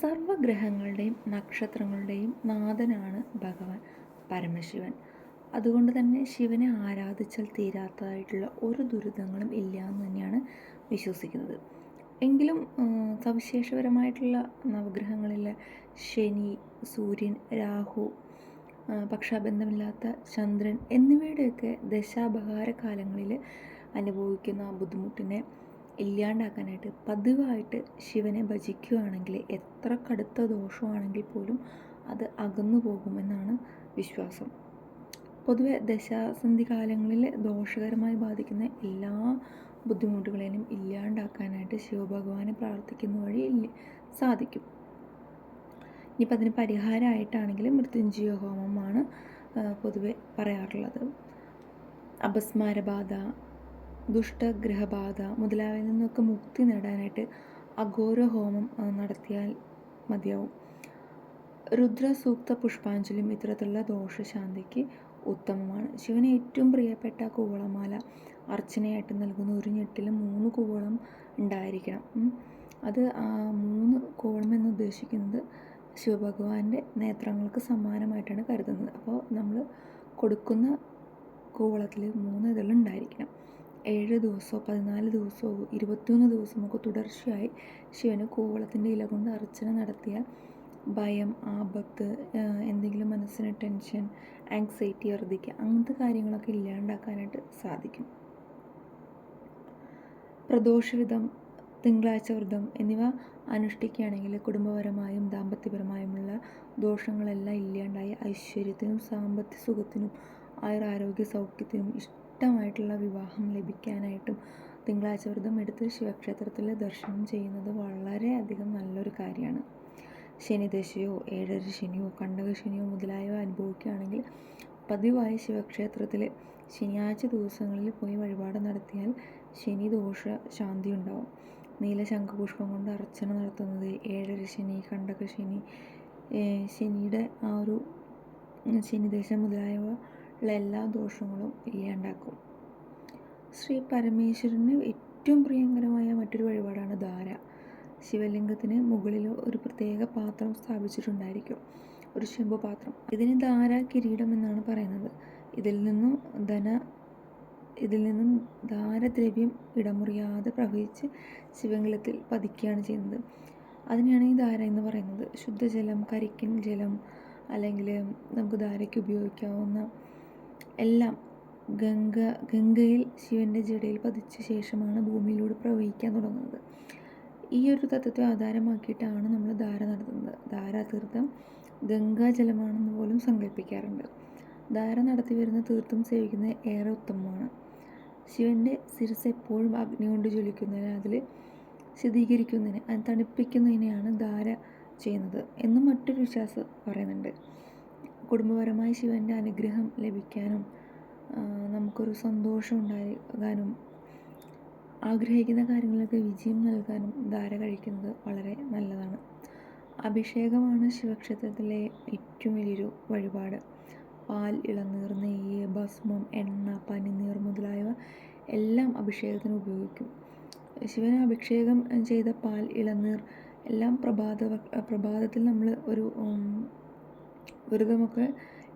സർവഗ്രഹങ്ങളുടെയും നക്ഷത്രങ്ങളുടെയും നാഥനാണ് ഭഗവാൻ പരമശിവൻ. അതുകൊണ്ട് തന്നെ ശിവനെ ആരാധിച്ചാൽ തീരാത്തതായിട്ടുള്ള ഒരു ദുരിതങ്ങളും ഇല്ല എന്ന് തന്നെയാണ് വിശ്വസിക്കുന്നത്. എങ്കിലും സവിശേഷപരമായിട്ടുള്ള നവഗ്രഹങ്ങളിൽ ശനി സൂര്യൻ രാഹു പക്ഷാബന്ധമില്ലാത്ത ചന്ദ്രൻ എന്നിവയുടെയൊക്കെ ദശാപഹാര കാലങ്ങളിൽ അനുഭവിക്കുന്ന ബുദ്ധിമുട്ടിനെ ഇല്ലാണ്ടാക്കാനായിട്ട് പതിവായിട്ട് ശിവനെ ഭജിക്കുകയാണെങ്കിൽ എത്ര കടുത്ത ദോഷമാണെങ്കിൽ പോലും അത് അകന്നു പോകുമെന്നാണ് വിശ്വാസം. പൊതുവെ ദശാസന്ധി കാലങ്ങളിൽ ദോഷകരമായി ബാധിക്കുന്ന എല്ലാ ബുദ്ധിമുട്ടുകളെയും ഇല്ലാണ്ടാക്കാനായിട്ട് ശിവഭഗവാനെ പ്രാർത്ഥിക്കുന്ന വഴി സാധിക്കും. ഇനിയിപ്പോൾ അതിന് പരിഹാരമായിട്ടാണെങ്കിൽ മൃത്യുഞ്ജയ ഹോമമാണ് പൊതുവെ പറയാറുള്ളത്. അപസ്മാരബാധ ദുഷ്ടഗ്രഹബാധ മുതലായവയിൽ നിന്നൊക്കെ മുക്തി നേടാനായിട്ട് അഘോര ഹോമം നടത്തിയാൽ മതിയാവും. രുദ്രസൂക്ത പുഷ്പാഞ്ജലിയും ഇത്തരത്തിലുള്ള ദോഷശാന്തിക്ക് ഉത്തമമാണ്. ശിവന് ഏറ്റവും പ്രിയപ്പെട്ട കൂവളമാല അർച്ചനയായിട്ട് നൽകുന്ന ഒരു ഞെട്ടിൽ മൂന്ന് കൂവളം ഉണ്ടായിരിക്കണം. അത് മൂന്ന് കൂവളം എന്ന് ഉദ്ദേശിക്കുന്നത് ശിവഭഗവാന്റെ നേത്രങ്ങൾക്ക് സമാനമായിട്ടാണ് കരുതുന്നത്. അപ്പോൾ നമ്മൾ കൊടുക്കുന്ന കൂവളത്തിൽ മൂന്ന് ഇതളുണ്ടായിരിക്കണം ഏഴ് ദിവസമോ പതിനാല് ദിവസമോ ഇരുപത്തിയൊന്ന് ദിവസമൊക്കെ തുടർച്ചയായി ശിവന് കൂവളത്തിന്റെ ഇല കൊണ്ട് അർച്ചന നടത്തിയാൽ ഭയം ആപത്ത് എന്തെങ്കിലും മനസ്സിന് ടെൻഷൻ ആങ്സൈറ്റി വർദ്ധിക്കുക അങ്ങനത്തെ കാര്യങ്ങളൊക്കെ ഇല്ലാണ്ടാക്കാനായിട്ട് സാധിക്കും. പ്രദോഷവിധം തിങ്കളാഴ്ച വ്രതം എന്നിവ അനുഷ്ഠിക്കുകയാണെങ്കിൽ കുടുംബപരമായും ദാമ്പത്യപരമായുമുള്ള ദോഷങ്ങളെല്ലാം ഇല്ലാണ്ടായി ഐശ്വര്യത്തിനും സാമ്പത്തിക സുഖത്തിനും ആയുർ ആരോഗ്യ സൗഖ്യത്തിനും ഇഷ്ടമായിട്ടുള്ള വിവാഹം ലഭിക്കാനായിട്ടും തിങ്കളാഴ്ച വ്രതം എടുത്ത് ശിവക്ഷേത്രത്തിൽ ദർശനം ചെയ്യുന്നത് വളരെ അധികം നല്ലൊരു കാര്യമാണ്. ശനിദശയോ ഏഴര ശനിയോ കണ്ടക ശനിയോ മുതലായവ അനുഭവിക്കുകയാണെങ്കിൽ പതിവായി ശിവക്ഷേത്രത്തിൽ ശനിയാഴ്ച ദിവസങ്ങളിൽ പോയി വഴിപാട് നടത്തിയാൽ ശനി ദോഷ ശാന്തി ഉണ്ടാവും. നീല ശംഖുപുഷ്പം കൊണ്ട് അർച്ചന നടത്തുന്നത് ഏഴര ശനി കണ്ടക ശനി ശനിയുടെ ആ ഒരു ശനിദേശം മുതലായവ ഉള്ള എല്ലാ ദോഷങ്ങളും ഇല്ലാണ്ടാക്കും ശ്രീ പരമേശ്വരന് ഏറ്റവും പ്രിയങ്കരമായ മറ്റൊരു വഴിപാടാണ് ധാര ശിവലിംഗത്തിന് മുകളിൽ ഒരു പ്രത്യേക പാത്രം സ്ഥാപിച്ചിട്ടുണ്ടായിരിക്കും. ഒരു ശംഭു പാത്രം ഇതിന് ധാര കിരീടം എന്നാണ് പറയുന്നത്. ഇതിൽ നിന്നും ധന ഇതിൽ നിന്നും ധാരദ്രവ്യം ഇടമുറിയാതെ പ്രവഹിച്ച് ശിവലിംഗത്തിൽ പതിക്കുകയാണ് ചെയ്യുന്നത്. അതിനെയാണ് ഈ ധാര എന്ന് പറയുന്നത്. ശുദ്ധജലം കരിക്കൻ ജലം അല്ലെങ്കിൽ നമുക്ക് ധാരയ്ക്ക് ഉപയോഗിക്കാവുന്ന എല്ലാം ഗംഗ ഗംഗയിൽ ശിവന്റെ ജടയിൽ പതിച്ച ശേഷമാണ് ഭൂമിയിലൂടെ പ്രവഹിക്കാൻ തുടങ്ങുന്നത്. ഈ ഒരു തത്വത്തെ ആധാരമാക്കിയിട്ടാണ് നമ്മൾ ധാര നടത്തുന്നത്. ധാരാതീർത്ഥം ഗംഗാജലമാണെന്ന് പോലും സങ്കല്പിക്കാറുണ്ട്. ധാര നടത്തി വരുന്ന തീർത്ഥം സേവിക്കുന്നത് ഏറെ ഉത്തമമാണ്. ശിവന്റെ ശിരസ് എപ്പോഴും അഗ്നി കൊണ്ട് ജ്വലിക്കുന്നതിന് അതിൽ ശീതീകരിക്കുന്നതിന് തണുപ്പിക്കുന്നതിനെയാണ് ധാര ചെയ്യുന്നത് എന്നും മറ്റൊരു വിശ്വാസം പറയുന്നുണ്ട്. കുടുംബപരമായി ശിവന്റെ അനുഗ്രഹം ലഭിക്കാനും നമുക്കൊരു സന്തോഷം ഉണ്ടാകാനും ആഗ്രഹിക്കുന്ന കാര്യങ്ങളൊക്കെ വിജയം നൽകാനും ധാര കഴിക്കുന്നത് വളരെ നല്ലതാണ്. അഭിഷേകമാണ് ശിവക്ഷേത്രത്തിലെ ഏറ്റവും വലിയൊരു വഴിപാട്. പാൽ ഇളനീർ നെയ്യ് ഭസ്മം എണ്ണ പനിനീർ മുതലായവ എല്ലാം അഭിഷേകത്തിന് ഉപയോഗിക്കും. ശിവന് അഭിഷേകം ചെയ്ത പാൽ ഇളനീർ എല്ലാം പ്രഭാത പ്രഭാതത്തിൽ നമ്മൾ ഒരു വ്രതമൊക്കെ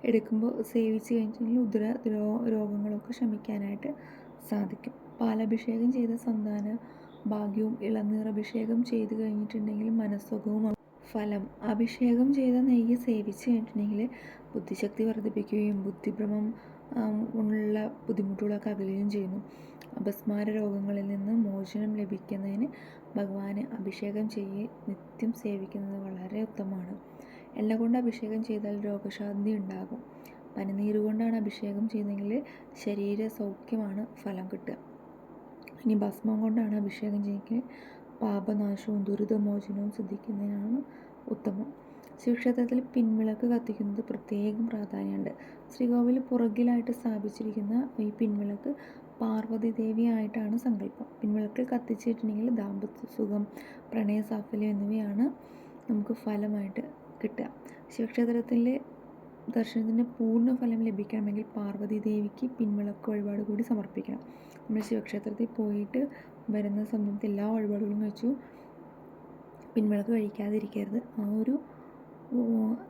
എടുക്കുമ്പോൾ സേവിച്ച് കഴിഞ്ഞിട്ടുണ്ടെങ്കിൽ ഉദര രോഗങ്ങളൊക്കെ ശമിക്കാനായിട്ട് സാധിക്കും. പാലഭിഷേകം ചെയ്ത സന്താന ഭാഗ്യവും ഇളനീർ അഭിഷേകം ചെയ്ത് കഴിഞ്ഞിട്ടുണ്ടെങ്കിൽ മനസ്സുഖവും ഫലം. അഭിഷേകം ചെയ്ത നെയ്യ് സേവിച്ച് കഴിഞ്ഞിട്ടുണ്ടെങ്കിൽ ബുദ്ധിശക്തി വർദ്ധിപ്പിക്കുകയും ബുദ്ധിഭ്രമം ഉള്ള ബുദ്ധിമുട്ടുകളൊക്കെ അകലുകയും ചെയ്യുന്നു. അപസ്മാര രോഗങ്ങളിൽ നിന്ന് മോചനം ലഭിക്കുന്നതിന് ഭഗവാന് അഭിഷേകം ചെയ്ത് നിത്യം സേവിക്കുന്നത് വളരെ ഉത്തമമാണ്. എണ്ണ കൊണ്ട് അഭിഷേകം ചെയ്താൽ രോഗശാന്തി ഉണ്ടാകും. പനിനീര് കൊണ്ടാണ് അഭിഷേകം ചെയ്യുന്നതെങ്കിൽ ശരീര സൗഖ്യമാണ് ഫലം കിട്ടുക. ഇനി ഭസ്മം കൊണ്ടാണ് അഭിഷേകം ചെയ്യുന്നത് പാപനാശവും ദുരിതമോചനവും സിദ്ധിക്കുന്നതിനാണ് ഉത്തമം. ശിവക്ഷേത്രത്തിൽ പിൻവിളക്ക് കത്തിക്കുന്നത് പ്രത്യേകം പ്രാധാന്യമുണ്ട്. ശ്രീകോവിൽ പുറകിലായിട്ട് സ്ഥാപിച്ചിരിക്കുന്ന ഈ പിൻവിളക്ക് പാർവതി ദേവിയായിട്ടാണ് സങ്കല്പം. പിൻവിളക്കിൽ കത്തിച്ചിട്ടുണ്ടെങ്കിൽ ദാമ്പത്യ സുഖം പ്രണയ സാഫല്യം എന്നിവയാണ് നമുക്ക് ഫലമായിട്ട് കിട്ടുക. ശിവക്ഷേത്രത്തിലെ ദർശനത്തിന്റെ പൂർണ ഫലം ലഭിക്കണമെങ്കിൽ പാർവതി ദേവിക്ക് പിൻവിളക്ക് വഴിപാട് കൂടി സമർപ്പിക്കണം. നമ്മൾ ശിവക്ഷേത്രത്തിൽ പോയിട്ട് വരുന്ന സമയത്ത് എല്ലാ വഴിപാടുകളും വെച്ചു പിൻവിളക്ക് കഴിക്കാതിരിക്കരുത്. ആ ഒരു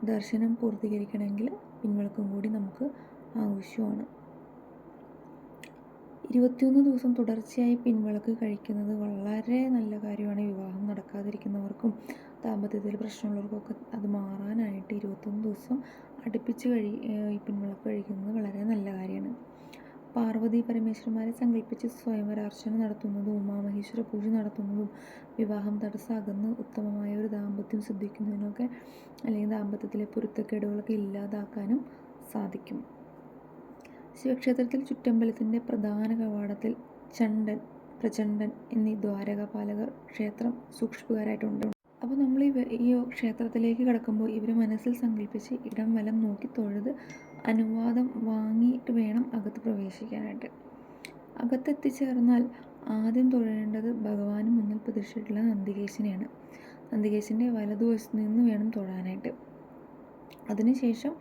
ദർശനം പൂർത്തീകരിക്കണമെങ്കിൽ പിൻവിളക്കും കൂടി നമുക്ക് ആവശ്യമാണ്. ഇരുപത്തിയൊന്ന് ദിവസം തുടർച്ചയായി പിൻവിളക്ക് കഴിക്കുന്നത് വളരെ നല്ല കാര്യമാണ്. വിവാഹം നടക്കാതിരിക്കുന്നവർക്കും ദാമ്പത്യത്തിൽ പ്രശ്നമുള്ളവർക്കൊക്കെ അത് മാറാനായിട്ട് ഇരുപത്തൊന്ന് ദിവസം അടുപ്പിച്ച് കഴി പിൻവിളക്ക് കഴിക്കുന്നത് വളരെ നല്ല കാര്യമാണ്. പാർവതി പരമേശ്വരന്മാരെ സങ്കല്പിച്ച് സ്വയംവരാർച്ചന നടത്തുന്നതും ഉമാമഹേശ്വര പൂജ നടത്തുന്നതും വിവാഹം തടസ്സാകുന്ന ഉത്തമമായ ഒരു ദാമ്പത്യം സിദ്ധിക്കുന്നതിനൊക്കെ അല്ലെങ്കിൽ ദാമ്പത്യത്തിലെ പൊരുത്തക്കേടുകളൊക്കെ ഇല്ലാതാക്കാനും സാധിക്കും. ശിവക്ഷേത്രത്തിൽ ചുറ്റമ്പലത്തിന്റെ പ്രധാന കവാടത്തിൽ ചണ്ടൻ പ്രചണ്ഡൻ എന്നീ ദ്വാരകാപാലകർ ക്ഷേത്രം സൂക്ഷിപ്പുകാരായിട്ടുണ്ട്. അപ്പോൾ നമ്മൾ ഈ ക്ഷേത്രത്തിലേക്ക് കിടക്കുമ്പോൾ ഇവർ മനസ്സിൽ സങ്കല്പിച്ച് ഇടം വലം നോക്കി തൊഴുത് അനുവാദം വാങ്ങിയിട്ട് വേണം അകത്ത് പ്രവേശിക്കാനായിട്ട്. അകത്തെത്തിച്ചേർന്നാൽ ആദ്യം തൊഴേണ്ടത് ഭഗവാന് മുന്നിൽ പ്രതിഷ്ഠിച്ചിട്ടുള്ള നന്ദികേശനെയാണ്. നന്ദികേശന്റെ വലതുവശത്ത് നിന്ന് വേണം തൊഴാനായിട്ട്. അതിനുശേഷം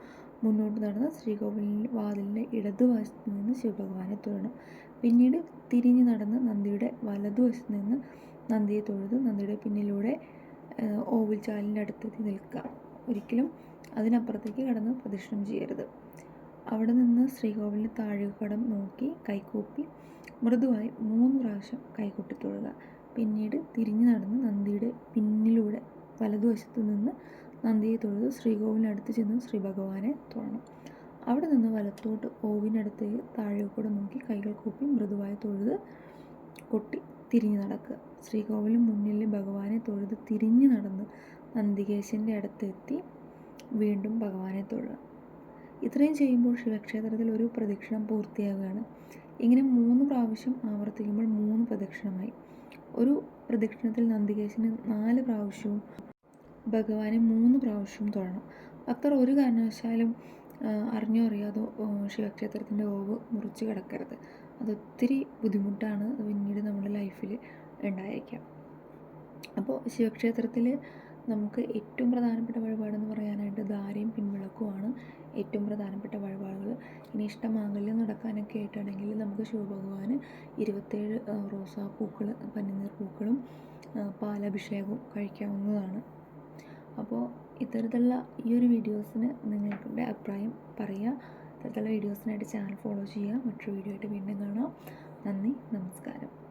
മുന്നോട്ട് നടന്ന് ശ്രീകോവിലിന്റെ വാതിലിന്റെ ഇടതുവശത്ത് നിന്ന് ശിവഭഗവാനെ തൊഴണം. പിന്നീട് തിരിഞ്ഞ് നടന്ന് നന്ദിയുടെ വലതുവശത്ത് നിന്ന് നന്ദിയെ തൊഴുത് നന്ദിയുടെ പിന്നിലൂടെ ഓവിൽ ചാലിന്റെ അടുത്തെത്തി നിൽക്കുക ഒരിക്കലും അതിനപ്പുറത്തേക്ക് കടന്ന് പ്രദക്ഷിണം ചെയ്യരുത്. അവിടെ നിന്ന് ശ്രീകോവിലിന്റെ താഴെക്കടം നോക്കി കൈകൂപ്പി മൃദുവായി മൂന്ന് പ്രാവശ്യം കൈകൊട്ടി തൊഴുക. പിന്നീട് തിരിഞ്ഞു നടന്ന് നന്ദിയുടെ പിന്നിലൂടെ വലതുവശത്ത് നിന്ന് നന്ദിയെ തൊഴുത് ശ്രീകോവിലിനടുത്ത് ചെന്ന് ശ്രീ ഭഗവാനെ തൊഴണം. അവിടെ നിന്ന് വലത്തോട്ട് ഓവിനടുത്തേക്ക് താഴെക്കൂടെ നോക്കി കൈകൾ കൂപ്പി മൃദുവായി തൊഴുത് കൊട്ടി തിരിഞ്ഞു നടക്കുക. ശ്രീകോവിലിന് മുന്നിൽ ഭഗവാനെ തൊഴുത് തിരിഞ്ഞു നടന്ന് നന്ദികേശന്റെ അടുത്തെത്തി വീണ്ടും ഭഗവാനെ തൊഴുക ഇത്രയും ചെയ്യുമ്പോൾ ശിവക്ഷേത്രത്തിൽ ഒരു പ്രദക്ഷിണം പൂർത്തിയാകുകയാണ് ഇങ്ങനെ മൂന്ന് പ്രാവശ്യം ആവർത്തിക്കുമ്പോൾ മൂന്ന് പ്രദക്ഷിണമായി. ഒരു പ്രദക്ഷിണത്തിൽ നന്ദികേശന് നാല് പ്രാവശ്യവും ഭഗവാനെ മൂന്ന് പ്രാവശ്യവും തൊഴണം. ഭക്തർ ഒരു കാരണവശാലും അറിഞ്ഞോ അറിയാതോ ശിവക്ഷേത്രത്തിന്റെ ഓവ് മുറിച്ച് കിടക്കരുത്. അതൊത്തിരി ബുദ്ധിമുട്ടാണ് പിന്നീട് നമ്മുടെ ലൈഫിൽ ഉണ്ടായിരിക്കാം. അപ്പോൾ ശിവക്ഷേത്രത്തിൽ നമുക്ക് ഏറ്റവും പ്രധാനപ്പെട്ട വഴിപാടെന്ന് പറയാനായിട്ട് ധാരയും പിൻവിളക്കുമാണ് ഏറ്റവും പ്രധാനപ്പെട്ട വഴിപാടുകൾ. ഇനി ഇഷ്ടമാംഗല്യം നടക്കാനൊക്കെ ആയിട്ടാണെങ്കിൽ നമുക്ക് ശിവഭഗവാന് ഇരുപത്തേഴ് റോസാ പൂക്കൾ പനിനീർ പൂക്കളും പാലഭിഷേകവും കഴിക്കാവുന്നതാണ്. അപ്പോൾ ഇത്തരത്തിലുള്ള ഈ ഒരു വീഡിയോസിന് നിങ്ങളുടെ അഭിപ്രായം പറയുക. ഇത്തരത്തിലുള്ള വീഡിയോസിനായിട്ട് ചാനൽ ഫോളോ ചെയ്യുക. മറ്റൊരു വീഡിയോ ആയിട്ട് വീണ്ടും കാണാം. നന്ദി നമസ്കാരം.